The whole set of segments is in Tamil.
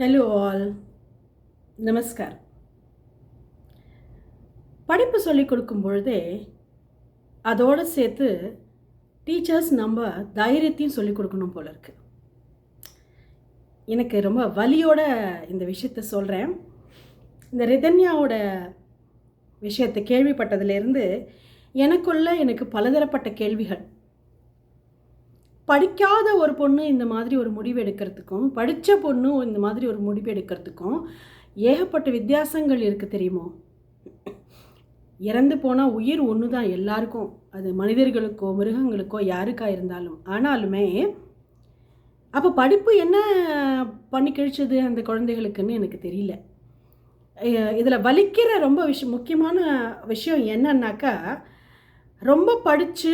ஹலோ ஆல் நமஸ்கார் படிப்பு சொல்லிக் கொடுக்கும் பொழுதே அதோடு சேர்த்து டீச்சர்ஸ் நம்ம தைரியத்தையும் சொல்லிக் கொடுக்கணும் போல இருக்கு. எனக்கு ரொம்ப வலியோட இந்த விஷயத்த சொல்கிறேன் இந்த ரிதன்யாவோட விஷயத்தை கேள்விப்பட்டதுலேருந்து எனக்குள்ள எனக்கு பலதரப்பட்ட கேள்விகள் படிக்காத ஒரு பொண்ணு இந்த மாதிரி ஒரு முடிவு எடுக்கிறதுக்கும் படித்த பொண்ணு இந்த மாதிரி ஒரு முடிவு எடுக்கிறதுக்கும் ஏகப்பட்ட வித்தியாசங்கள் இருக்குது தெரியுமோ? இறந்து போனால் உயிர் ஒன்று தான் எல்லாருக்கும். அது மனிதர்களுக்கோ மிருகங்களுக்கோ யாருக்கா இருந்தாலும். ஆனாலுமே அப்போ படிப்பு என்ன பண்ணி கழிச்சது அந்த குழந்தைகளுக்குன்னு எனக்கு தெரியல. இதில் வலிக்கிற ரொம்ப விஷயம் முக்கியமான விஷயம் என்னன்னாக்கா ரொம்ப படித்து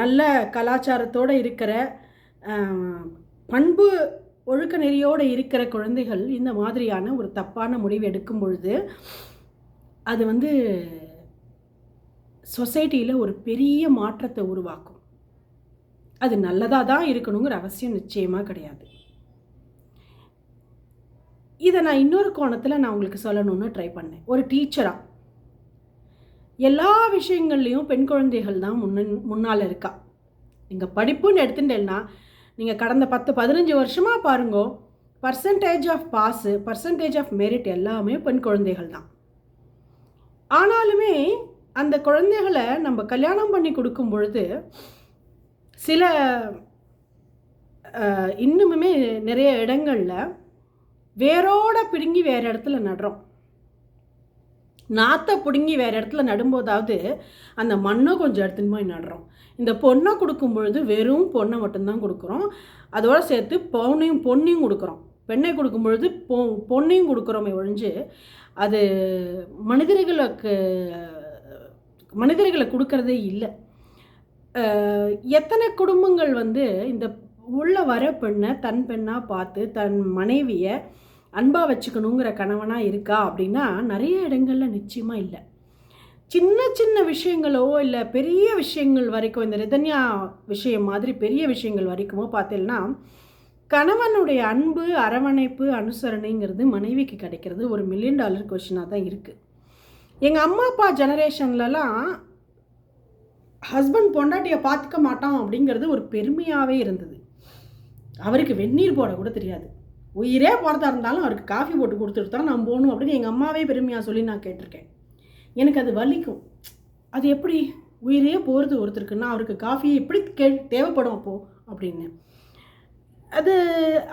நல்ல கலாச்சாரத்தோடு இருக்கிற பண்பு ஒழுக்க நெறியோடு இருக்கிற குழந்தைகள் இந்த மாதிரியான ஒரு தப்பான முடிவு எடுக்கும் பொழுது அது வந்து சொசைட்டியில் ஒரு பெரிய மாற்றத்தை உருவாக்கும். அது நல்லதாக தான் இருக்கணுங்கிற அவசியம் நிச்சயமாக கிடையாது. இதை நான் இன்னொரு கோணத்தில் நான் உங்களுக்கு சொல்லணும்னு ட்ரை பண்ணேன். ஒரு டீச்சராக எல்லா விஷயங்கள்லேயும் பெண் குழந்தைகள் தான் முன்ன முன்னால் இருக்கா. நீங்கள் படிப்புன்னு எடுத்துட்டேன்னா நீங்கள் கடந்த பத்து பதினஞ்சு வருஷமாக பாருங்கோ percentage of pass percentage of merit எல்லாமே பெண் குழந்தைகள் தான். ஆனாலுமே அந்த குழந்தைகளை நம்ம கல்யாணம் பண்ணி கொடுக்கும் பொழுது சில இன்னுமுமே நிறைய இடங்களில் வேரோட பிடுங்கி வேறு இடத்துல நடுறோம். நாற்றை பிடுங்கி வேறு இடத்துல நடும்போதாவது அந்த மண்ணை கொஞ்சம் எடுத்துன்னு போய் நடுறோம். இந்த பொண்ணை கொடுக்கும் பொழுது வெறும் பொண்ணை மட்டும்தான் கொடுக்குறோம். அதோடு சேர்த்து பொண்ணையும் பொண்ணையும் கொடுக்குறோம். பெண்ணை கொடுக்கும் பொழுது பொ பொண்ணையும் கொடுக்குறோமே ஒழிஞ்சு அது மனிதர்களுக்கு மனிதர்களை கொடுக்கறதே இல்லை. எத்தனை குடும்பங்கள் வந்து இந்த உள்ளே வர பெண்ணை தன் பெண்ணாக பார்த்து தன் மனைவியை அன்பாக வச்சுக்கணுங்கிற கணவனாக இருக்கா அப்படின்னா நிறைய இடங்களில் நிச்சயமாக இல்லை. சின்ன சின்ன விஷயங்களோ இல்லை பெரிய விஷயங்கள் வரைக்கும் இந்த ரிதன்யா விஷயம் மாதிரி பெரிய விஷயங்கள் வரைக்குமோ பார்த்தீங்கன்னா கணவனுடைய அன்பு அரவணைப்பு அனுசரணைங்கிறது மனைவிக்கு கிடைக்கிறது ஒரு மில்லியன் டாலர் கொஷினாக தான் இருக்குது எங்கள் அம்மா அப்பா ஜெனரேஷன்லலாம் ஹஸ்பண்ட் பொண்டாட்டியை பார்த்துக்க மாட்டோம் அப்படிங்கிறது ஒரு பெருமையாகவே இருந்தது. அவருக்கு வெந்நீர் போட கூட தெரியாது. உயிரே போகிறதா இருந்தாலும் அவருக்கு காஃபி போட்டு கொடுத்துட்டு தான் நான் போகணும் அப்படின்னு எங்கள் அம்மாவே பெருமையாக சொல்லி நான் கேட்டிருக்கேன். எனக்கு அது வலிக்கும். அது எப்படி? உயிரே போகிறது ஒருத்தருக்குன்னா அவருக்கு காஃபி எப்படி கே தேவைப்படும் அப்போது அப்படின்னு. அது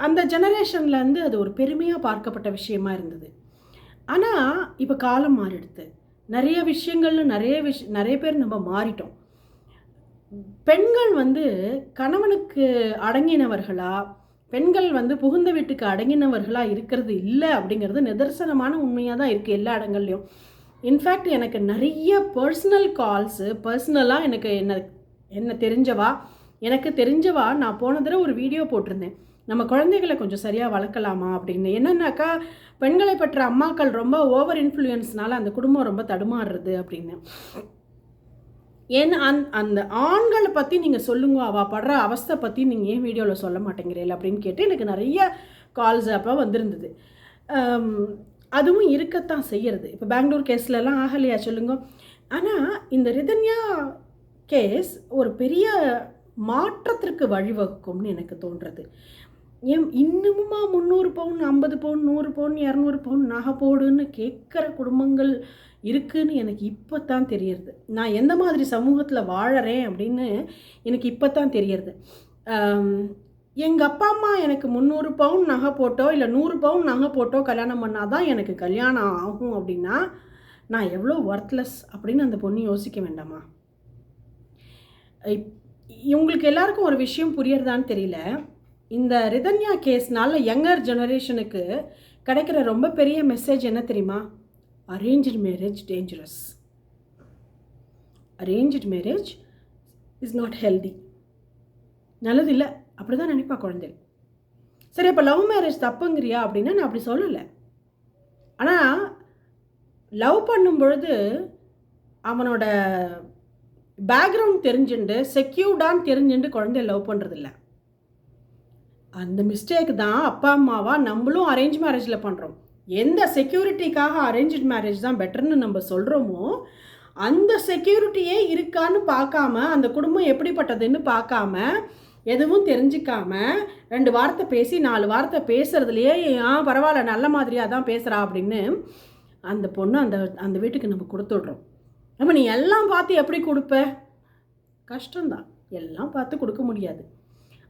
அந்த ஜெனரேஷன்லேருந்து அது ஒரு பெருமையாக பார்க்கப்பட்ட விஷயமா இருந்தது. ஆனால் இப்போ காலம் மாறிடுது நிறைய விஷயங்கள்னு நிறைய விஷ் நிறைய பேர் நம்ம மாறிட்டோம். பெண்கள் வந்து கணவனுக்கு அடங்கினவர்களாக பெண்கள் வந்து புகுந்த வீட்டுக்கு அடங்கினவர்களாக இருக்கிறது இல்லை அப்படிங்கிறது நிதர்சனமான உண்மையாக தான் இருக்குது எல்லா இடங்கள்லையும். இன்ஃபேக்ட் எனக்கு நிறைய பர்சனல் கால்ஸு பர்சனலாக எனக்கு என்ன என்ன தெரிஞ்சவா? எனக்கு தெரிஞ்சவா? நான் போன தடவை ஒரு வீடியோ போட்டிருந்தேன். நம்ம குழந்தைகளை கொஞ்சம் சரியாக வளர்க்கலாமா அப்படின்னு. என்னென்னாக்கா பெண்களை பற்ற அம்மாக்கள் ரொம்ப ஓவர் இன்ஃப்ளூயன்ஸ்னால அந்த குடும்பம் ரொம்ப தடுமாறுறது அப்படின்னு. ஏன்னா அந் அந்த ஆண்களை பற்றி நீங்கள் சொல்லுங்க அவள் படுற அவஸ்தை பற்றி நீங்கள் ஏன் வீடியோவில் சொல்ல மாட்டேங்கிறீள் அப்படின்னு கேட்டு எனக்கு நிறைய கால்ஸ் அப்போ வந்திருந்தது. அதுவும் இருக்கத்தான் செய்கிறது இப்போ பெங்களூர் கேஸ்லலாம் ஆகலையா சொல்லுங்க. ஆனால் இந்த ரிதன்யா கேஸ் ஒரு பெரிய மாற்றத்திற்கு வழிவகுக்கும்னு எனக்கு தோன்றுறது ஏன் இன்னமுமா முந்நூறு பவுன் ஐம்பது பவுன் நூறு பவுன் இரநூறு பவுன் நகை போடுன்னு கேட்குற குடும்பங்கள் இருக்குதுன்னு எனக்கு இப்போ தான் தெரியறது. நான் எந்த மாதிரி சமூகத்தில் வாழறேன் அப்படின்னு எனக்கு இப்போ தான் தெரியறது எங்கள் அப்பா அம்மா எனக்கு முந்நூறு பவுன் நகை போட்டோ இல்லை நூறு பவுன் நகை போட்டோ கல்யாணம் பண்ணால் தான் எனக்கு கல்யாணம் ஆகும் அப்படின்னா நான் எவ்வளோ ஒர்த்லெஸ் அப்படின்னு அந்த பொண்ணு யோசிக்க வேண்டாமா? இவங்களுக்கு எல்லாருக்கும் ஒரு விஷயம் புரியறதான்னு தெரியல. இந்த ரிதன்யா கேஸ்னால் யங்கர் ஜெனரேஷனுக்கு கிடைக்கிற ரொம்ப பெரிய மெசேஜ் என்ன தெரியுமா? Arrange marriage dangerous arrange marriage is not healthy நல்லது இல்லை அப்படி தான் நினைப்பா குழந்தை. சரி இப்போ லவ் மேரேஜ் தப்புங்கிறியா அப்படின்னா நான் அப்படி சொல்லலை. ஆனால் லவ் பண்ணும் பொழுது அவனோட பேக்ரவுண்ட் தெரிஞ்சுண்டு செக்யூர்டான்னு தெரிஞ்சுண்டு குழந்தைய லவ் பண்ணுறதில்ல அந்த மிஸ்டேக் தான் அப்பா அம்மாவா நம்மளும் அரேஞ்ச் மேரேஜில் பண்ணுறோம் எந்த செக்யூரிட்டிக்காக அரேஞ்ச் மேரேஜ் தான் பெட்டர்னு நம்ம சொல்கிறோமோ அந்த செக்யூரிட்டியே இருக்கான்னு பார்க்காம அந்த குடும்பம் எப்படிப்பட்டதுன்னு பார்க்காம எதுவும் தெரிஞ்சிக்காம ரெண்டு வார்த்தை பேசி நாலு வார்த்தை பேசுறதுலையே ஆ பரவாயில்ல நல்ல மாதிரியாக தான் பேசுகிறா அப்படின்னு அந்த பொண்ணு அந்த அந்த வீட்டுக்கு நம்ம கொடுத்துட்றோம். நம்ம நீ எல்லாம் பார்த்து எப்படி கொடுப்ப? கஷ்டம்தான். எல்லாம் பார்த்து கொடுக்க முடியாது.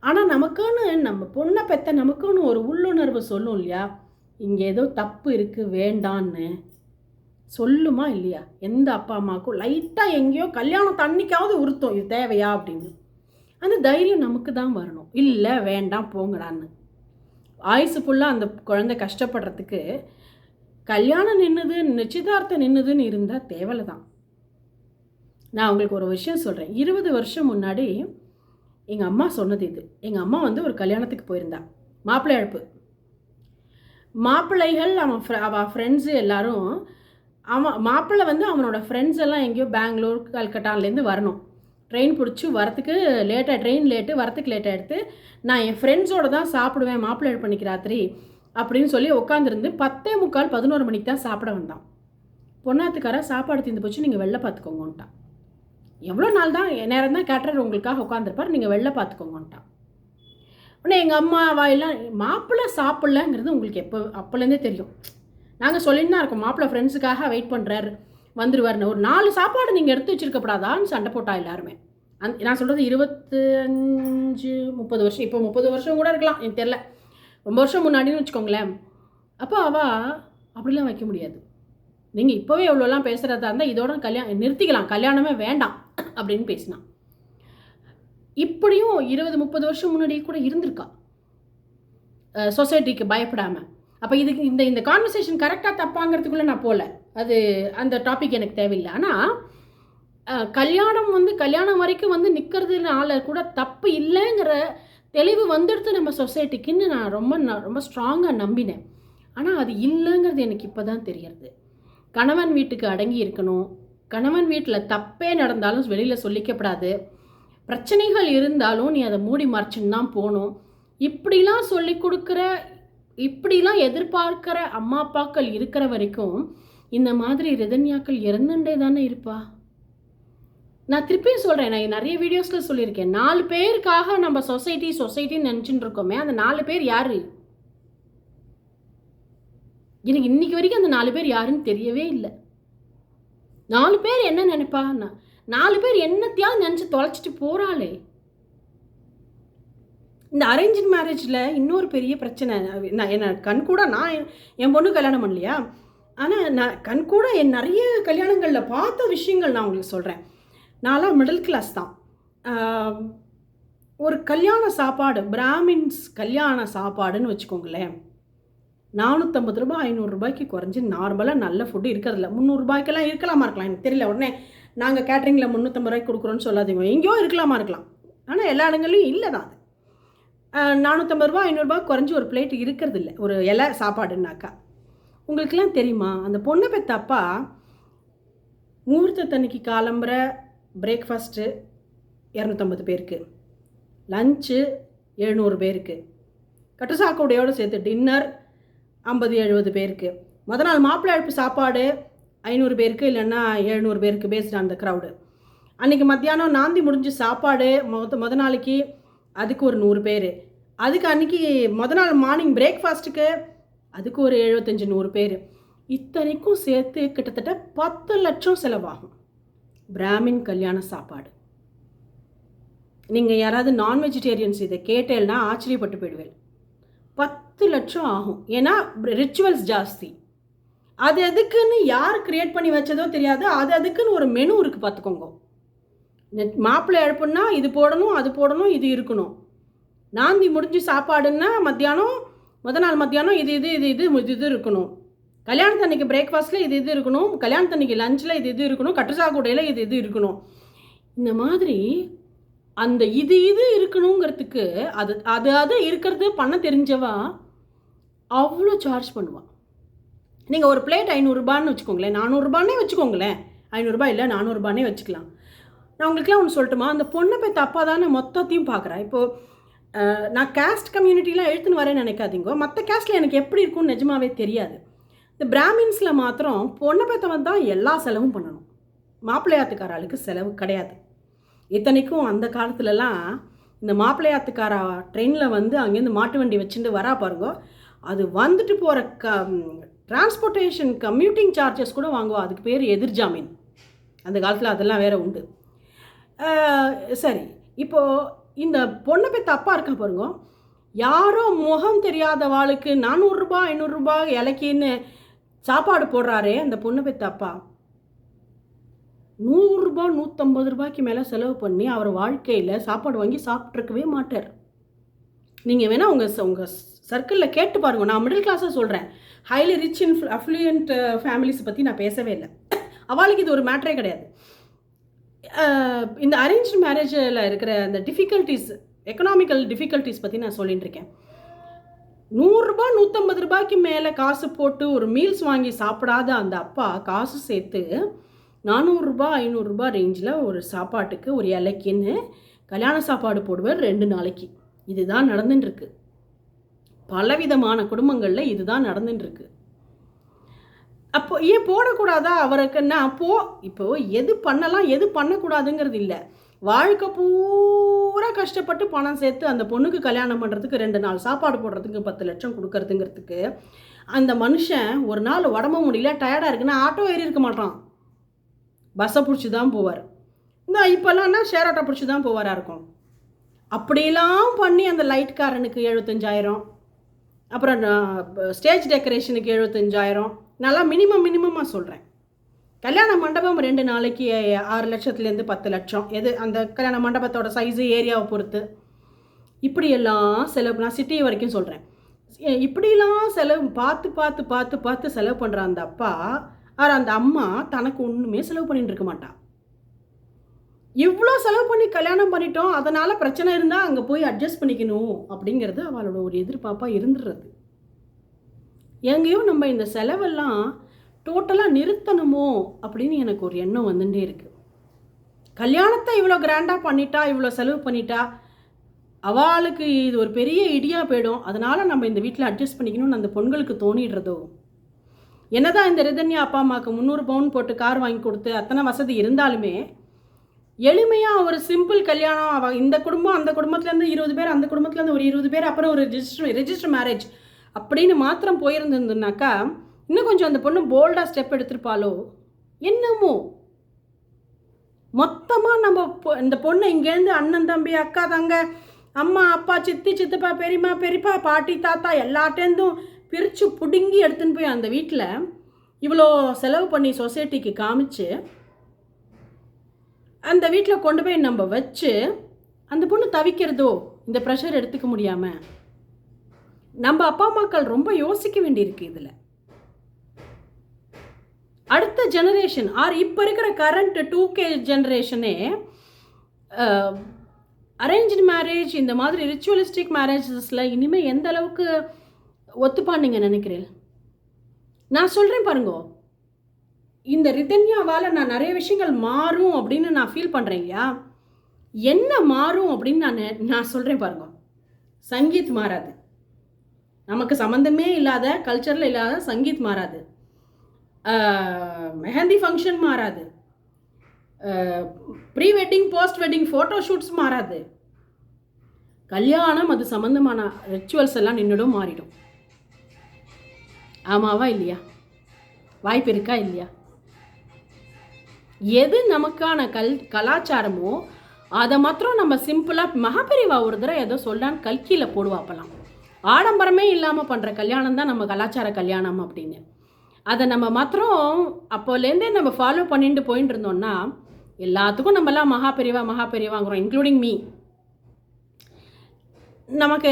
ஆனால் நமக்குன்னு நம்ம பொண்ணை பெற்ற நமக்குன்னு ஒரு உள்ளுணர்வு சொல்லும் இல்லையா? இங்கே ஏதோ தப்பு இருக்குது வேண்டான்னு. சொல்லுமா இல்லையா? எந்த அப்பா அம்மாவுக்கும் லைட்டாக எங்கேயோ கல்யாணம் தண்ணிக்காவது உறுத்தும் இது தேவையா அப்படின்னு. அந்த தைரியம் நமக்கு தான் வரணும். இல்லை வேண்டாம் போங்கடான்னு. ஆயுசு ஃபுல்லாக அந்த குழந்தை கஷ்டப்படுறதுக்கு கல்யாணம் நின்றுது நிச்சயதார்த்தம் நின்றுதுன்னு இருந்தால் தேவலை தான். நான் உங்களுக்கு ஒரு விஷயம் சொல்கிறேன் இருபது வருஷம் முன்னாடி எங்கள் அம்மா சொன்னது இது. எங்கள் அம்மா வந்து ஒரு கல்யாணத்துக்கு போயிருந்தா. மாப்பிள்ளை அழைப்பு. மாப்பிள்ளைகள் அவன் ஃப்ர அவள் ஃப்ரெண்ட்ஸு எல்லாரும் அவன் மாப்பிள்ளை வந்து அவனோட ஃப்ரெண்ட்ஸ் எல்லாம் எங்கேயோ பெங்களூர் கல்கட்டாலேருந்து வரணும். ட்ரெயின் பிடிச்சி வரத்துக்கு லேட்டாக ட்ரெயின் லேட்டு வரத்துக்கு லேட்டாக எடுத்து நான் என் ஃப்ரெண்ட்ஸோடு தான் சாப்பிடுவேன் மாப்பிள்ளை பண்ணிக்க ராத்திரி அப்படின்னு சொல்லி உட்காந்துருந்து பத்தே முக்கால் பதினோரு மணிக்கு தான் சாப்பிட வந்தான். பொண்ணாத்துக்காரா சாப்பாடு தீர்ந்து போச்சு நீங்கள் வெளில பார்த்துக்கோங்கன்ட்டான் எவ்வளோ நாள் தான் நேரம் தான் கேட்டர் உங்களுக்காக உட்காந்துருப்பார் நீங்கள் வெளில பார்த்துக்கோங்கன்ட்டான். உடனே எங்கள் அம்மா வாயெல்லாம் மாப்பிள்ளை சாப்பிட்லங்கிறது உங்களுக்கு எப்போ அப்போலேருந்தே தெரியும். நாங்கள் சொல்லிட்டு தான் இருக்கோம் மாப்பிள்ளை ஃப்ரெண்ட்ஸுக்காக வெயிட் பண்ணுறாரு வந்துடுவார்னு ஒரு நாலு சாப்பாடு நீங்கள் எடுத்து வச்சிருக்கப்படாதான்னு சண்டை போட்டா எல்லாருமே. அந் நான் சொல்கிறது இருபத்தஞ்சு முப்பது வருஷம். இப்போ முப்பது வருஷம் கூட இருக்கலாம் எனக்கு தெரில ரொம்ப வருஷம் முன்னாடின்னு வச்சுக்கோங்களேன். அப்போ அவள் அப்படிலாம் வைக்க முடியாது. நீங்கள் இப்போவே எவ்வளோலாம் பேசுகிறதா இருந்தால் இதோட கல்யாணம் நிறுத்திக்கலாம். கல்யாணமே வேண்டாம். அப்படின்னு பேசினான். இப்படியும் இருபது முப்பது வருஷம் முன்னாடியே கூட இருந்திருக்கா? சொசைட்டிக்கு பயப்படாமல் அப்போ இதுக்கு இந்த இந்த கான்வர்சேஷன் கரெக்டாக தப்பாங்கிறதுக்குள்ளே நான் போகல அது அந்த டாபிக் எனக்கு தேவையில்லை. ஆனால் கல்யாணம் வந்து கல்யாணம் வரைக்கும் வந்து நிற்கிறதுனால கூட தப்பு இல்லைங்கிற தெளிவு வந்துடுத்து நம்ம சொசைட்டிக்குன்னு நான் ரொம்ப நான் ரொம்ப ஸ்ட்ராங்காக நம்பினேன். ஆனால் அது இல்லைங்கிறது எனக்கு இப்போ தான் தெரியறது. கணவன் வீட்டுக்கு அடங்கி இருக்கணும். கணவன் வீட்டில் தப்பே நடந்தாலும் வெளியில் சொல்லிக்கப்படாது. பிரச்சனைகள் இருந்தாலும் நீ அதை மூடி மறைச்சுன்னு தான் போகணும். இப்படிலாம் சொல்லி கொடுக்குற இப்படிலாம் எதிர்பார்க்கிற அம்மா அப்பாக்கள் இருக்கிற வரைக்கும் இந்த மாதிரி ரிதன்யாக்கள் இறந்துட்டே தானே இருப்பா? நான் திருப்பியும் சொல்கிறேன் நான் நிறைய வீடியோஸில் சொல்லியிருக்கேன். நாலு பேருக்காக நம்ம சொசைட்டி சொசைட்டின்னு நினச்சிட்டு இருக்கோமே அந்த நாலு பேர் யார்? எனக்கு இன்னைக்கு வரைக்கும் அந்த நாலு பேர் யாருன்னு தெரியவே இல்லை. நாலு பேர் என்ன நினைப்பா நாலு பேர் என்னத்தையாவது நினச்சி தொலைச்சிட்டு போகிறாளே இந்த அரேஞ்ச் மேரேஜில் இன்னொரு பெரிய பிரச்சனை நான் என்ன கண் கூட நான் என் பொண்ணு கல்யாணம் பண்ணலையா? ஆனால் நான் கண் கூட என் நிறைய கல்யாணங்களில் பார்த்த விஷயங்கள் நான் உங்களுக்கு சொல்கிறேன் நான்லாம் மிடில் கிளாஸ் தான். ஒரு கல்யாண சாப்பாடு பிராமின்ஸ் கல்யாண சாப்பாடுன்னு வச்சுக்கோங்களேன். நானூற்றம்பது ரூபாய் ஐநூறுரூபாய்க்கு குறைஞ்சி நார்மலாக நல்ல ஃபுட்டு இருக்கிறதில்ல. முந்நூறுரூபாய்க்கெல்லாம் இருக்கலாமா இருக்கலாம் எனக்கு தெரியல. உடனே நாங்கள் கேட்ரிங்கில் முந்நூற்றம்பது ரூபாய்க்கு கொடுக்குறோன்னு சொல்லாதீங்க. எங்கேயோ இருக்கலாமா இருக்கலாம். ஆனால் எல்லா இடங்கள்லையும் இல்லை தான் அது. நானூற்றம்பது ரூபா ஐநூறுரூபா குறைஞ்சி ஒரு பிளேட் இருக்கிறது இல்லை ஒரு இலை சாப்பாடுன்னாக்கா. உங்களுக்கெல்லாம் தெரியுமா? அந்த பொண்ணை பெற்ற அப்பா முகூர்த்தத்தன்னைக்கு காலம்புற பிரேக்ஃபாஸ்ட்டு இரநூத்தம்பது பேருக்கு லஞ்சு எழுநூறு பேருக்கு கட்டுசாக்கோடையோடு சேர்த்து டின்னர் ஐம்பது எழுபது பேருக்கு. முத நாள் மாப்பிள்ளை அழைப்பு சாப்பாடு ஐநூறு பேருக்கு இல்லைன்னா எழுநூறு பேருக்கு பேஸ்ட் அந்த க்ரௌடு அன்றைக்கி மத்தியானம் நாந்தி முடிஞ்சு சாப்பாடு மொத முத நாளைக்கு அதுக்கு ஒரு நூறு பேர். அதுக்கு அன்றைக்கி முத நாள் மார்னிங் பிரேக்ஃபாஸ்ட்டுக்கு அதுக்கு ஒரு எழுபத்தஞ்சி நூறு பேர். இத்தனைக்கும் சேர்த்து கிட்டத்தட்ட பத்து லட்சம் செலவாகும். பிராமின் கல்யாண சாப்பாடு. நீங்கள் யாராவது நான் வெஜிடேரியன்ஸ் இதை கேட்டேன்னா ஆச்சரியப்பட்டு போயிடுவேன். பத்து லட்சம் ஆகும். ஏன்னா ரிச்சுவல்ஸ் ஜாஸ்தி. அது எதுக்குன்னு யார் க்ரியேட் பண்ணி வச்சதோ தெரியாது. அது அதுக்குன்னு ஒரு மெனு இருக்குது பார்த்துக்கோங்க. மாப்பிள்ளை எழுப்புன்னா இது போடணும் அது போடணும் இது இருக்கணும். நாந்தி முடிஞ்சு சாப்பாடுன்னா மத்தியானம் முத நாள் மத்தியானம் இது இது இது இது இது இது இருக்கணும். கல்யாணத்தன்னைக்கு பிரேக்ஃபாஸ்ட்டில் இது இது இருக்கணும். கல்யாணத்தன்னைக்கு லஞ்சில் இது இது இருக்கணும். கட்டுசாக்குடையில் இது இது இருக்கணும். இந்த மாதிரி அந்த இது இது இருக்கணுங்கிறதுக்கு அது அது அது இருக்கிறது பண்ண தெரிஞ்சவா? அவ்வளோ சார்ஜ் பண்ணுவான் நீங்கள் ஒரு பிளேட் ஐநூறுரூபான்னு வச்சுக்கோங்களேன் நானூறுரூபானே வச்சுக்கோங்களேன். ஐநூறுரூபா இல்லை நானூறுரூபானே வச்சுக்கலாம். நான் உங்களுக்குலாம் ஒன்று சொல்லட்டுமா? அந்த பொண்ணை போய் தப்பாக தானே மொத்தத்தையும் பார்க்குறேன் இப்போது நான் கேஸ்ட் கம்யூனிட்டிலாம் எழுத்துன்னு வரேன்னு நினைக்காதீங்க. மற்ற கேஸ்ட்டில் எனக்கு எப்படி இருக்கும்னு நிஜமாவே தெரியாது. இந்த பிராமின்ஸில் மாத்திரம் பொண்ணை பெற்றவன் தான் எல்லா செலவும் பண்ணணும். மாப்பிள்ளையாத்துக்கார ஆளுக்கு செலவு கிடையாது. இத்தனைக்கும் அந்த காலத்துலலாம் இந்த மாப்பிள்ளையாத்துக்காரா ட்ரெயினில் வந்து அங்கேருந்து மாட்டு வண்டி வச்சுட்டு வரா பாருங்க. அது வந்துட்டு போகிற க டிரான்ஸ்போர்ட்டேஷன் கம்யூட்டிங் சார்ஜஸ் கூட வாங்குவா. அதுக்கு பேர் எதிர்ஜாமீன் அந்த காலத்தில் அதெல்லாம் வேறு உண்டு. சரி. இப்போது இந்த பொண்ணை பெற்ற அப்பா இருக்கா பாருங்க. யாரோ முகம் தெரியாத வாளுக்கு நானூறுரூபா ஐநூறுரூபா இலக்கின்னு சாப்பாடு போடுறாரே அந்த பொண்ணை பெற்ற தப்பா. நூறுரூபா நூற்றம்பது ரூபாய்க்கு மேலே செலவு பண்ணி அவர் வாழ்க்கையில் சாப்பாடு வாங்கி சாப்பிட்ருக்கவே மாட்டார். நீங்கள் வேணால் உங்கள் உங்கள் சர்க்கிளில் கேட்டு பாருங்க. நான் மிடில் கிளாஸாக சொல்கிறேன் ஹைலி ரிச் இன் அஃப்ளூயன்ட் ஃபேமிலிஸை பற்றி நான் பேசவே இல்லை. அவளுக்கு இது ஒரு மேட்டரே கிடையாது. இந்த அரேஞ்ச் மேரேஜில் இருக்கிற அந்த டிஃபிகல்ட்டிஸ் எக்கனாமிக்கல் டிஃபிகல்ட்டிஸ் பற்றி நான் சொல்லிட்டு இருக்கேன். நூறுரூபா நூற்றம்பது ரூபாய்க்கு மேலே காசு போட்டு ஒரு மீல்ஸ் வாங்கி சாப்பிடாத அந்த அப்பா காசு சேர்த்து நானூறுரூபா ஐநூறுரூபா ரேஞ்சில் ஒரு சாப்பாட்டுக்கு ஒரு இலைக்குன்னு கல்யாண சாப்பாடு போடுவார் ரெண்டு நாளைக்கு. இதுதான் நடந்துட்டுருக்கு பலவிதமான குடும்பங்களில் இதுதான் நடந்துட்டுருக்கு அப்போ ஏன் போடக்கூடாதா? அவருக்குன்னா போ இப்போ எது பண்ணலாம் எது பண்ணக்கூடாதுங்கிறது இல்லை. வாழ்க்கை பூரா கஷ்டப்பட்டு பணம் சேர்த்து அந்த பொண்ணுக்கு கல்யாணம் பண்ணுறதுக்கு ரெண்டு நாள் சாப்பாடு போடுறதுக்கு பத்து லட்சம் கொடுக்கறதுங்கிறதுக்கு அந்த மனுஷன் ஒரு நாள் உடம்பு முடியல டயர்டாக இருக்குன்னா ஆட்டோ ஏறி இருக்க மாட்டான். பஸ்ஸை பிடிச்சி தான் போவார். இந்த இப்போல்லாம்னா ஷேர் ஆட்டோ பிடிச்சி தான் போவாராக இருக்கும்? அப்படியெல்லாம் பண்ணி அந்த லைட்காரனுக்கு எழுபத்தஞ்சாயிரம். அப்புறம் ஸ்டேஜ் டெக்கரேஷனுக்கு எழுபத்தஞ்சாயிரம். நல்லா மினிமம் மினிமமாக சொல்கிறேன் கல்யாண மண்டபம் ரெண்டு நாளைக்கு ஆறு லட்சத்துலேருந்து பத்து லட்சம். எது அந்த கல்யாண மண்டபத்தோட சைஸு ஏரியாவை பொறுத்து. இப்படியெல்லாம் செலவு நான் சிட்டி வரைக்கும் சொல்கிறேன் இப்படிலாம் செலவு பார்த்து பார்த்து பார்த்து பார்த்து செலவு பண்ணுற அந்த அப்பா ஆர் அந்த அம்மா தனக்கு ஒன்றுமே செலவு பண்ணிட்டு இருக்க மாட்டா. இவ்வளோ செலவு பண்ணி கல்யாணம் பண்ணிட்டோம் அதனால் பிரச்சனை இருந்தால் அங்கே போய் அட்ஜஸ்ட் பண்ணிக்கணும் அப்படிங்கிறது அவளோட ஒரு எதிர்பார்ப்பாக இருந்துடுறது எங்கேயோ நம்ம இந்த செலவெல்லாம் டோட்டலாக நிறுத்தணுமோ அப்படின்னு எனக்கு ஒரு எண்ணம் வந்துட்டே இருக்குது கல்யாணத்தை இவ்வளோ கிராண்டாக பண்ணிட்டா இவ்வளோ செலவு பண்ணிட்டா அவளுக்கு இது ஒரு பெரிய இடியாக போயிடும். அதனால் நம்ம இந்த வீட்டில் அட்ஜஸ்ட் பண்ணிக்கணும்னு அந்த பொண்களுக்கு தோணிடுறதோ? என்னதான் இந்த ரிதன்யா அப்பா அம்மாவுக்கு முந்நூறு பவுன் போட்டு கார் வாங்கி கொடுத்து அத்தனை வசதி இருந்தாலுமே எளிமையாக ஒரு சிம்பிள் கல்யாணம் அவ இந்த குடும்பம் அந்த குடும்பத்துலேருந்து இருபது பேர் அந்த குடும்பத்துலேருந்து ஒரு இருபது பேர் அப்புறம் ஒரு ரிஜிஸ்டர் ரெஜிஸ்டர் மேரேஜ் அப்படின்னு மாத்திரம் போயிருந்ததுனாக்கா இன்னும் கொஞ்சம் அந்த பொண்ணு போல்டாக ஸ்டெப் எடுத்திருப்பாளோ? என்னமோ? மொத்தமாக நம்ம பொ- இந்த பொண்ணு இங்கேருந்து அண்ணன் தம்பி அக்கா தங்க அம்மா அப்பா சித்தி சித்தப்பா பெரியம்மா பெரியப்பா பாட்டி தாத்தா எல்லாட்டேருந்தும் பிரித்து பிடுங்கி எடுத்துன்னு போய் அந்த வீட்டில் இவ்வளோ செலவு பண்ணி சொசைட்டிக்கு காமிச்சு அந்த வீட்டில் கொண்டு போய் நம்ம வச்சு அந்த பொண்ணு தவிக்கிறதோ இந்த ப்ரெஷர் எடுத்துக்க முடியாமல் நம்ம அப்பா அம்மாக்கள் ரொம்ப யோசிக்க வேண்டியிருக்கு இதில். அடுத்த ஜெனரேஷன் ஆர் இப்போ இருக்கிற கரண்ட் டூ கே ஜென்ரேஷனே அரேஞ்ச்டு மேரேஜ் இந்த மாதிரி ரிச்சுவலிஸ்டிக் மேரேஜஸில் இனிமேல் எந்த அளவுக்கு ஒத்துப்பான்னு நீங்கள் நினைக்கிறேன் நான் சொல்கிறேன் பாருங்க இந்த ரிதன்யாவால் நான் நிறைய விஷயங்கள் மாறும் அப்படின்னு நான் ஃபீல் பண்ணுறேன் இல்லையா? என்ன மாறும் அப்படின்னு நான் நெ- நான் சொல்கிறேன் பாருங்க. சங்கீத் மாறாது. நமக்கு சம்மந்தமே இல்லாத கல்ச்சரில் இல்லாத சங்கீத் மாறாது. மெஹந்தி ஃபங்க்ஷன் மாறாது. Pre wedding post wedding photo shoots மாறாது. கல்யாணம் அது சம்மந்தமான ரிச்சுவல்ஸ் எல்லாம் நின்றுடும் மாறிடும். ஆமாவா இல்லையா? வாய்ப்பு இருக்கா இல்லையா? எது நமக்கான கல் கலாச்சாரமோ அதை மாத்திரம் நம்ம சிம்பிளாக மகாபெரிவா ஒரு தடவை ஏதோ சொல்லான்னு கல்கியில் போடுவாப்பலாம். ஆடம்பரமே இல்லாமல் பண்ணுற கல்யாணம் தான் நம்ம கலாச்சார கல்யாணம் அப்படின்னு. அதை நம்ம மாத்திரம் அப்போலேருந்தே நம்ம ஃபாலோ பண்ணிட்டு போயிட்டு இருந்தோம்னா எல்லாத்துக்கும் நம்மலாம் மகாபெரிவா மகாபெரிவாங்கிறோம் இன்க்ளூடிங் மீ நமக்கு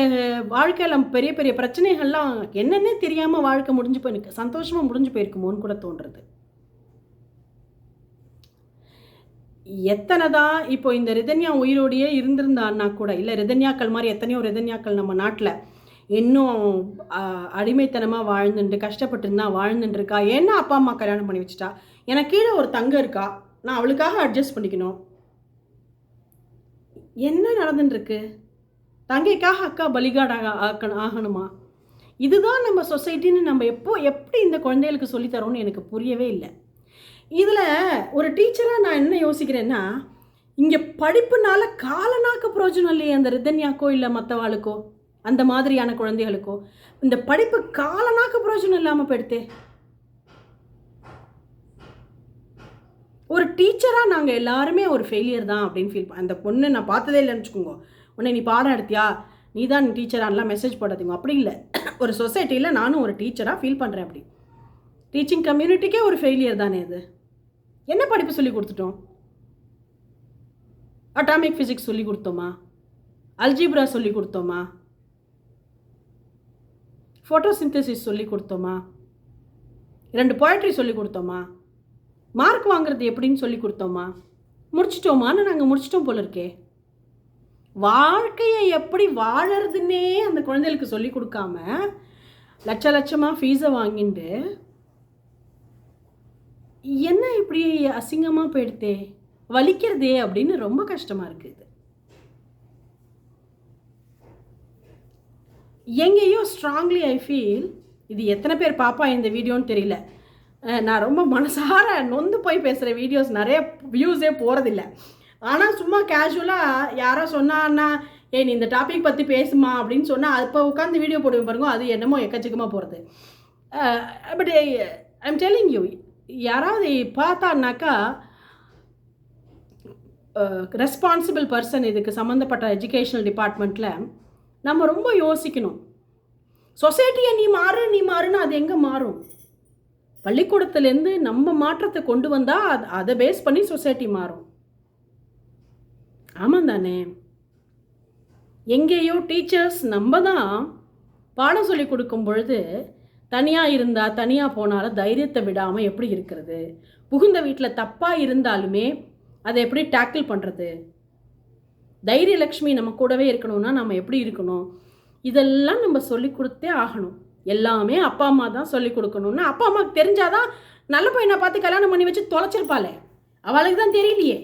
வாழ்க்கையில் பெரிய பெரிய பிரச்சனைகள்லாம் என்னென்னே தெரியாமல் வாழ்க்கை முடிஞ்சு போயிருக்கு. சந்தோஷமாக முடிஞ்சு போயிருக்குமோன்னு கூட தோன்றுறது. எத்தனை தான் இப்போ இந்த ரிதன்யா உயிரோடையே இருந்திருந்தான்னா கூட இல்லை ரிதன்யாக்கள் மாதிரி எத்தனையோ ரிதன்யாக்கள் நம்ம நாட்டில் இன்னும் அடிமைத்தனமாக வாழ்ந்துட்டு கஷ்டப்பட்டு வாழ்ந்துட்டுருக்கா வாழ்ந்துட்டு இருக்கா ஏன்னா அப்பா அம்மா கல்யாணம் பண்ணி வச்சுட்டா. எனக்கு கீழே ஒரு தங்க இருக்கா? நான் அவளுக்காக அட்ஜஸ்ட் பண்ணிக்கணும். என்ன நடந்துட்டுருக்கு தங்கைக்காக அக்கா பலிகாடாக ஆக்கணும் ஆகணுமா? இதுதான் நம்ம சொசைட்டின்னு நம்ம எப்போ எப்படி இந்த குழந்தைகளுக்கு சொல்லித்தரோன்னு எனக்கு புரியவே இல்லை. இதில் ஒரு டீச்சராக நான் என்ன யோசிக்கிறேன்னா இங்கே படிப்புனால காலனாக்க பிரயோஜனம் இல்லையே அந்த ரிதன்யாக்கோ இல்லை மற்றவாளுக்கோ அந்த மாதிரியான குழந்தைகளுக்கோ? இந்த படிப்பு காலனாக்க பிரயோஜனம் இல்லாமல் போயிடுத்தே ஒரு டீச்சராக நாங்கள் எல்லாருமே ஒரு ஃபெயிலியர் தான் அப்படின்னு ஃபீல் அந்த பொண்ணு நான் பார்த்ததே இல்லைன்னு வச்சுக்கோங்க. உன்னை நீ பாடம் எடுத்தியா? நீ தான் டீச்சரானலாம் மெசேஜ் போடாதீங்க. அப்படி இல்லை. ஒரு சொசைட்டியில் நானும் ஒரு டீச்சராக ஃபீல் பண்ணுறேன் அப்படி. டீச்சிங் கம்யூனிட்டிக்கே ஒரு ஃபெயிலியர் தானே அது என்ன படிப்பு சொல்லி கொடுத்துட்டோம்? அட்டாமிக் ஃபிசிக்ஸ் சொல்லி கொடுத்தோமா? அல்ஜிப்ரா சொல்லி கொடுத்தோமா? ஃபோட்டோசிந்தசிஸ் சொல்லி கொடுத்தோமா? ரெண்டு போய்ட்ரி சொல்லி கொடுத்தோமா? மார்க் வாங்குறது எப்படின்னு சொல்லி கொடுத்தோமா? முடிச்சிட்டோமான்னு நாங்கள் முடிச்சிட்டோம் போல இருக்கே. வாழ்க்கையை எப்படி வாழறதுன்னே அந்த குழந்தைகளுக்கு சொல்லி கொடுக்காம லட்ச லட்சமாக ஃபீஸை வாங்கிட்டு என்ன இப்படி அசிங்கமாக போயிடுதே? வலிக்கிறதே அப்படின்னு ரொம்ப கஷ்டமாக இருக்குது எங்கேயோ ஸ்ட்ராங்லி ஐ ஃபீல் இது எத்தனை பேர் பாப்பா இந்த வீடியோன்னு தெரியல. நான் ரொம்ப மனசார நொந்து போய் பேசுகிற வீடியோஸ் நிறைய வியூஸே போகிறதில்ல ஆனால் சும்மா கேஷுவலாக யாரோ சொன்னான்னா ஏ நீ இந்த டாபிக் பற்றி பேசுமா? அப்படின்னு சொன்னால் அப்போ உட்காந்து வீடியோ போடுவேன் பாருங்க அது என்னமோ எக்கச்சக்கமாக போகிறது but I I'm telling you யாராவது பார்த்தான்னாக்கா ரெஸ்பான்சிபிள் பர்சன் இதுக்கு சம்மந்தப்பட்ட எஜுகேஷனல் டிபார்ட்மெண்ட்டில் நம்ம ரொம்ப யோசிக்கணும். சொசைட்டியை நீ மாறு நீ மாறுன்னு அது எங்கே மாறும்? பள்ளிக்கூடத்துலேருந்து நம்ம மாற்றத்தை கொண்டு வந்தால் அது அதை பேஸ் பண்ணி சொசைட்டி மாறும். ஆமாம் தானே எங்கேயோ டீச்சர்ஸ் நம்ம தான் பாடம் சொல்லி கொடுக்கும் பொழுது தனியாக இருந்தால் தனியாக போனாலும் தைரியத்தை விடாமல் எப்படி இருக்கிறது? புகுந்த வீட்டில் தப்பாக இருந்தாலுமே அதை எப்படி டேக்கிள் பண்ணுறது தைரியலக்ஷ்மி நம்ம கூடவே இருக்கணும்னா நம்ம எப்படி இருக்கணும்? இதெல்லாம் நம்ம சொல்லி கொடுத்தே ஆகணும். எல்லாமே அப்பா அம்மா தான் சொல்லி கொடுக்கணும்னா. அப்பா அம்மாவுக்கு தெரிஞ்சாதான் நல்ல பையனை பார்த்து கல்யாணம் பண்ணி வச்சு தொலைச்சிருப்பாளே. அவளுக்கு தான் தெரியலையே.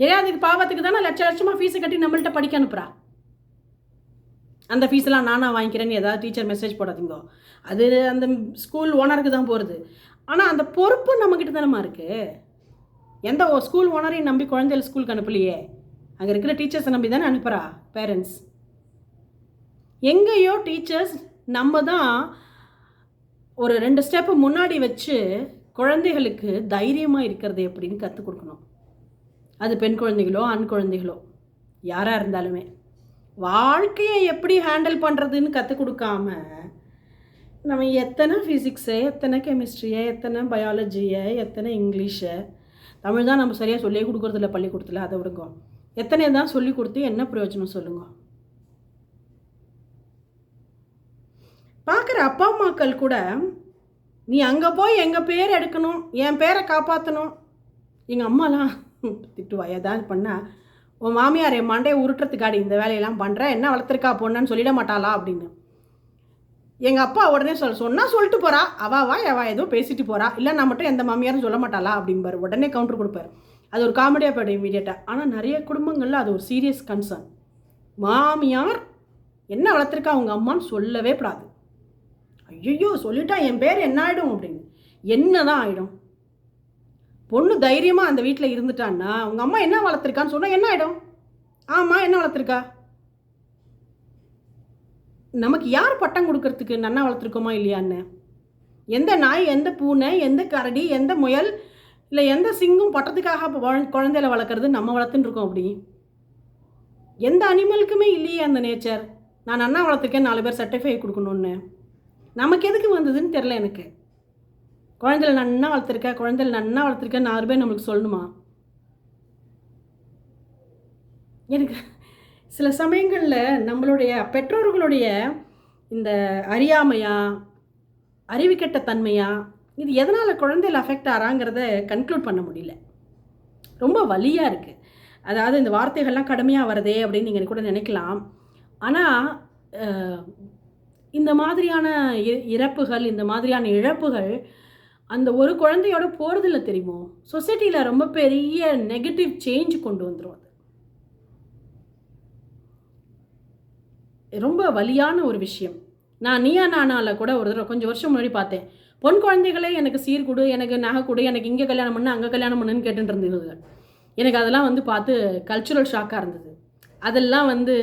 தெரியாதுக்கு பாவத்துக்கு தானே லட்ச லட்சமாக ஃபீஸை கட்டி நம்மள்கிட்ட படிக்க அனுப்புறா? அந்த ஃபீஸ்லாம் நானாக வாங்கிக்கிறேன்னு ஏதாவது டீச்சர் மெசேஜ் போடாதீங்க. அது அந்த ஸ்கூல் ஓனருக்கு தான் போகிறது ஆனால் அந்த பொறுப்பு நம்மக்கிட்ட தானம்மா இருக்குது எந்த ஸ்கூல் ஓனரையும் நம்பி குழந்தைகள் ஸ்கூலுக்கு அனுப்பலையே. அங்கே இருக்கிற டீச்சர்ஸை நம்பி தானே அனுப்புகிறா பேரண்ட்ஸ் எங்கேயோ டீச்சர்ஸ் நம்ம தான் ஒரு ரெண்டு ஸ்டெப்பு முன்னாடி வச்சு குழந்தைகளுக்கு தைரியமாக இருக்கிறது எப்படின்னு கற்றுக் கொடுக்கணும். அது பெண் குழந்தைகளோ ஆண் குழந்தைகளோ யாராக இருந்தாலுமே. வாழ்க்கையை எப்படி ஹேண்டில் பண்ணுறதுன்னு கற்றுக் கொடுக்காம நம்ம எத்தனை ஃபிசிக்ஸு எத்தனை கெமிஸ்ட்ரியை எத்தனை பயாலஜியை எத்தனை இங்கிலீஷை தமிழ் தான் நம்ம சரியாக சொல்லியே கொடுக்குறதில்ல பள்ளிக்கூடத்தில் அதை விடுங்க. எத்தனை தான் சொல்லி கொடுத்து என்ன பிரயோஜனம் சொல்லுங்க. பார்க்குற அப்பா அம்மாக்கள் கூட நீ அங்கே போய் எங்கள் பேர் எடுக்கணும் என் பேரை காப்பாற்றணும் எங்கள் அம்மாலாம் திட்டுவா ஏதாவது பண்ணால் உன் மாமியார் என் மண்டையை உருட்டுறதுக்காடி இந்த வேலையெல்லாம் பண்ணுற என்ன வளர்த்துருக்கா பொண்ணுன்னு சொல்லிட மாட்டாளா அப்படின்னு. எங்கள் அப்பா உடனே சொல் சொன்னால் சொல்லிட்டு போகிறா அவாவா அவா ஏதோ பேசிட்டு போகிறா இல்லை நான் மட்டும் எந்த மாமியாரும் சொல்ல மாட்டாளா அப்படிம்பார். உடனே கவுண்டர் கொடுப்பார். அது ஒரு காமெடியாக போய்டும் இமீடியட்டாக ஆனால் நிறைய குடும்பங்களில் அது ஒரு சீரியஸ் கன்சர்ன் மாமியார் என்ன வளர்த்துருக்கா அவங்க அம்மான்னு சொல்லவே கூடாது. ஐயோ சொல்லிட்டா என் பேர் என்ன ஆகிடும் அப்படின்னு. என்ன தான் ஆகிடும் பொண்ணு தைரியமாக அந்த வீட்டில் இருந்துட்டான்னா உங்கள் அம்மா என்ன வளர்த்துருக்கான்னு சொன்னால் என்ன ஆகிடும் ஆமாம் என்ன வளர்த்துருக்கா? நமக்கு யார் பட்டம் கொடுக்கறதுக்கு நன்னா வளர்த்துருக்கோமா இல்லையான்னு? எந்த நாய் எந்த பூனை எந்த கரடி எந்த முயல் இல்லை எந்த சிங்கும் பட்டத்துக்காக இப்போ குழந்தையில வளர்க்குறது நம்ம வளர்த்துட்டுருக்கோம் அப்படி? எந்த அனிமலுக்குமே இல்லையே அந்த நேச்சர். நான் நன்னா வளர்த்துருக்கேன் நாலு பேர் சர்டிஃபை கொடுக்கணுன்னு நமக்கு எதுக்கு வந்ததுன்னு தெரில எனக்கு. குழந்தைல நன்னா வளர்த்துருக்க குழந்தைல நன்னா வளர்த்துருக்க நாலு பேர் நம்மளுக்கு சொல்லணுமா? எனக்கு சில சமயங்களில் நம்மளுடைய பெற்றோர்களுடைய இந்த அறியாமையா அறிவுக்கெட்ட தன்மையா இது எதனால் குழந்தைகள் அஃபெக்ட் ஆகிறாங்கிறத கன்க்ளூட் பண்ண முடியல. ரொம்ப வலியாக இருக்குது அதாவது இந்த வார்த்தைகள்லாம் கடுமையாக வருதே அப்படின்னு நீங்கள் கூட நினைக்கலாம். ஆனால் இந்த மாதிரியான இ- இறப்புகள் இந்த மாதிரியான இழப்புகள் அந்த ஒரு குழந்தையோட போகிறதில்ல தெரியுமோ? சொசைட்டியில் ரொம்ப பெரிய நெகட்டிவ் சேஞ்ச் கொண்டு வந்துடும் அது. ரொம்ப வலியான ஒரு விஷயம். நான் நீயா நானாவில் கூட ஒரு தடவை கொஞ்சம் வருஷம் முன்னாடி பார்த்தேன். பொன் குழந்தைகளே எனக்கு சீர்குடு எனக்கு நகை கொடு எனக்கு இங்கே கல்யாணம் பண்ணு அங்கே கல்யாணம் பண்ணுன்னு கேட்டுட்டு இருந்தது. எனக்கு அதெல்லாம் வந்து பார்த்து கல்ச்சுரல் ஷாக்காக இருந்தது. அதெல்லாம் வந்து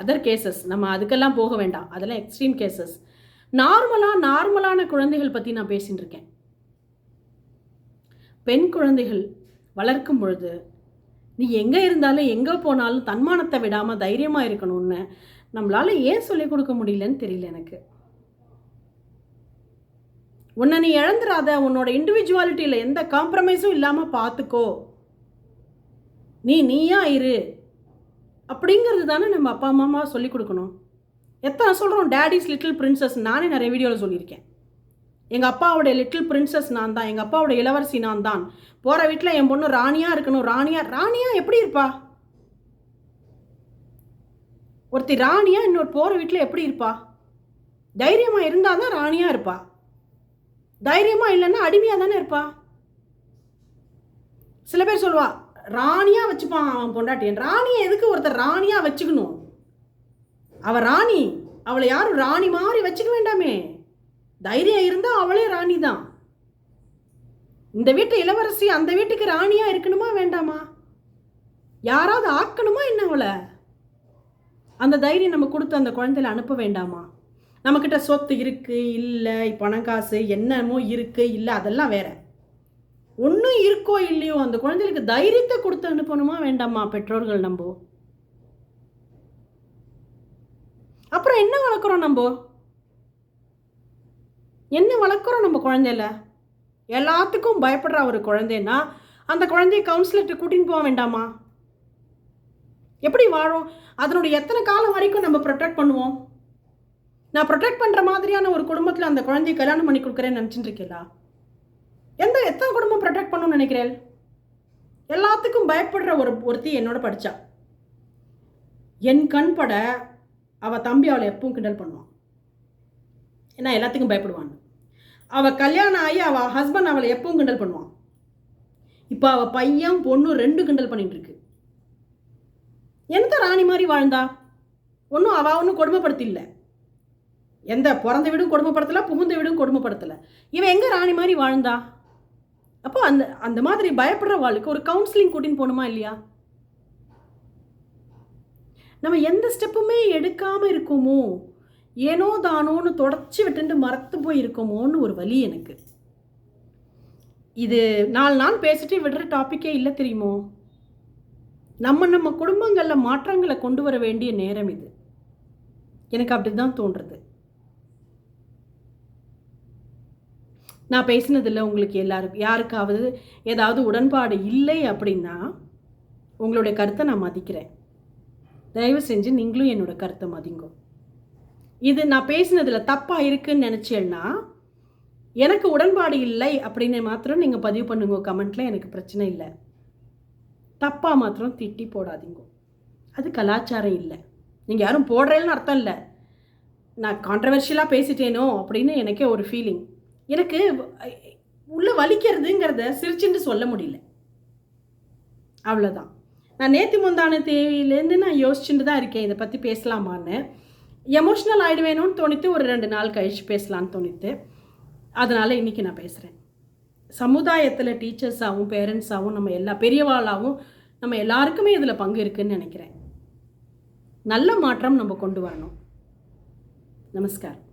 அதர் கேசஸ் நம்ம அதுக்கெல்லாம் போக வேண்டாம். அதெல்லாம் எக்ஸ்ட்ரீம் கேசஸ் நார்மலாக நார்மலான குழந்தைகள் பற்றி நான் பேசிகிட்டு இருக்கேன். பெண் குழந்தைகள் வளர்க்கும் பொழுது நீ எங்கே இருந்தாலும் எங்கே போனாலும் தன்மானத்தை விடாமல் தைரியமாக இருக்கணும்னு நம்மளால் ஏன் சொல்லிக் கொடுக்க முடியலன்னு தெரியல எனக்கு. உன்னை நீ இழந்துடாத உன்னோட இண்டிவிஜுவாலிட்டியில் எந்த காம்ப்ரமைஸும் இல்லாமல் பார்த்துக்கோ நீ நீயா இரு. அப்படிங்கிறது தானே நம்ம அப்பா அம்மா சொல்லிக் கொடுக்கணும். எத்தனை சொல்கிறோம் டேடிஸ் லிட்டில் பிரின்சஸ் நானே நிறைய வீடியோவில் சொல்லியிருக்கேன். எங்கள் அப்பாவுடைய லிட்டில் பிரின்சஸ் நான் தான் எங்கள் அப்பாவுடைய இளவரசி நான் தான் போகிற வீட்டில் என் பொண்ணு ராணியாக இருக்கணும். ராணியா ராணியா எப்படி இருப்பா? ஒருத்தி ராணியா இன்னொரு போகிற வீட்டில் எப்படி இருப்பா? தைரியமாக இருந்தால் தான் ராணியாக இருப்பா. தைரியமாக இல்லைன்னா அடிமையாக தானே இருப்பா. சில பேர் சொல்லுவா ராணியாக வச்சுப்பான் அவன் பொண்டாட்டியன் ராணியை எதுக்கு ஒருத்தர் ராணியாக வச்சுக்கணும்? அவள் ராணி. அவளை யாரும் ராணி மாதிரி வச்சுக்க வேண்டாமே. தைரியம் இருந்தால் அவளே ராணி தான் இந்த வீட்டு இளவரசி அந்த வீட்டுக்கு ராணியாக இருக்கணுமா வேண்டாமா? யாராவது ஆக்கணுமா என்ன அவளை? அந்த தைரியம் நம்ம கொடுத்து அந்த குழந்தையில அனுப்ப வேண்டாமா? நம்மக்கிட்ட சொத்து இருக்குது இல்லை பணம் காசு என்னமோ இருக்குது இல்லை அதெல்லாம் வேற. ஒன்றும் இருக்கோ இல்லையோ அந்த குழந்தைகளுக்கு தைரியத்தை கொடுத்து அனுப்பணுமா வேண்டாமா பெற்றோர்கள் நம்ம? அப்புறம் என்ன வளர்க்குறோம் நம்ம? என்ன வளர்க்குறோம் நம்ம குழந்தையில? எல்லாத்துக்கும் பயப்படுற ஒரு குழந்தைன்னா அந்த குழந்தைய கவுன்சிலர்கிட்ட கூட்டின்னு போக வேண்டாமா? எப்படி வாழும்? அதனுடைய எத்தனை காலம் வரைக்கும் நம்ம ப்ரொடெக்ட் பண்ணுவோம்? நான் ப்ரொடெக்ட் பண்ணுற மாதிரியான ஒரு குடும்பத்தில் அந்த குழந்தைய கல்யாணம் பண்ணி கொடுக்குறேன்னு நினச்சிட்டு இருக்கீங்களா எந்த எத்தனை குடும்பம் ப்ரொடெக்ட் பண்ணணும்னு நினைக்கிறேன் எல்லாத்துக்கும் பயப்படுற ஒரு ஒருத்தி என்னோட படித்தா என் கண் பட அவள் தம்பி அவளை எப்பவும் கிண்டல் பண்ணுவான். ஏன்னா எல்லாத்துக்கும் பயப்படுவான் அவள் கல்யாணம் ஆகி அவள் ஹஸ்பண்ட் அவளை எப்பவும் கிண்டல் பண்ணுவான். இப்போ அவள் பையன் பொண்ணு ரெண்டு கிண்டல் பண்ணிட்டு இருக்கு எந்த ராணி மாதிரி வாழ்ந்தா? ஒன்றும் அவள் ஒன்றும் கொடுமைப்படுத்தில்ல. எந்த பிறந்த வீடும் கொடுமைப்படுத்தலை புகுந்த வீடும் கொடுமைப்படுத்தலை. இவன் எங்கே ராணி மாதிரி வாழ்ந்தா? அப்போ அந்த அந்த மாதிரி பயப்படுற வாழ்க்கை ஒரு கவுன்சிலிங் கூட்டின்னு போகணுமா இல்லையா? நம்ம எந்த ஸ்டெப்புமே எடுக்காமல் இருக்கோமோ? ஏனோ தானோன்னு தொடச்சி விட்டுண்டு மறத்து போயிருக்கோமோன்னு ஒரு வலி எனக்கு. இது நாலு நாள் பேசிட்டு விடுற டாப்பிக்கே இல்லை தெரியுமோ? நம்ம நம்ம குடும்பங்களில் மாற்றங்களை கொண்டு வர வேண்டிய நேரம் இது. எனக்கு அப்படி தான் தோன்றுறது நான் பேசினதில் உங்களுக்கு எல்லாருக்கும் யாருக்காவது ஏதாவது உடன்பாடு இல்லை அப்படின்னா உங்களுடைய கருத்தை நான் மதிக்கிறேன். தயவு செஞ்சு நீங்களும் என்னோட கருத்தை மதிங்கோ. இது நான் பேசினதில் தப்பாக இருக்குன்னு நினச்சேன்னா எனக்கு உடன்பாடு இல்லை அப்படின்னு மாத்திரம் நீங்கள் பதிவு பண்ணுங்க கமெண்ட்டில் எனக்கு பிரச்சனை இல்லை. தப்பாக மாத்திரம் திட்டி போடாதீங்க. அது கலாச்சாரம் இல்லை. நீங்கள் யாரும் போடுறேன்னு அர்த்தம் இல்லை. நான் கான்ட்ரவர்ஷியலாக பேசிட்டேனோ அப்படின்னு எனக்கே ஒரு ஃபீலிங் எனக்கு உள்ளே வலிக்கிறதுங்கிறத சிரிச்சுன்னு சொல்ல முடியல. அவ்வளோதான் நான் நேற்று முந்தான தேவையிலேருந்து நான் யோசிச்சுட்டு தான் இருக்கேன் இதை பற்றி பேசலாமான்னு. எமோஷ்னல் ஆகிடுவேணும்னு தோணித்து ஒரு ரெண்டு நாள் கழிச்சு பேசலான்னு தோணித்து அதனால் இன்றைக்கி நான் பேசுகிறேன் சமுதாயத்தில் டீச்சர்ஸாகவும் பேரண்ட்ஸாகவும் நம்ம எல்லா பெரியவாளாகவும் நம்ம எல்லாருக்குமே இதில் பங்கு இருக்குதுன்னு நினைக்கிறேன். நல்ல மாற்றம் நம்ம கொண்டு வரணும். நமஸ்காரம்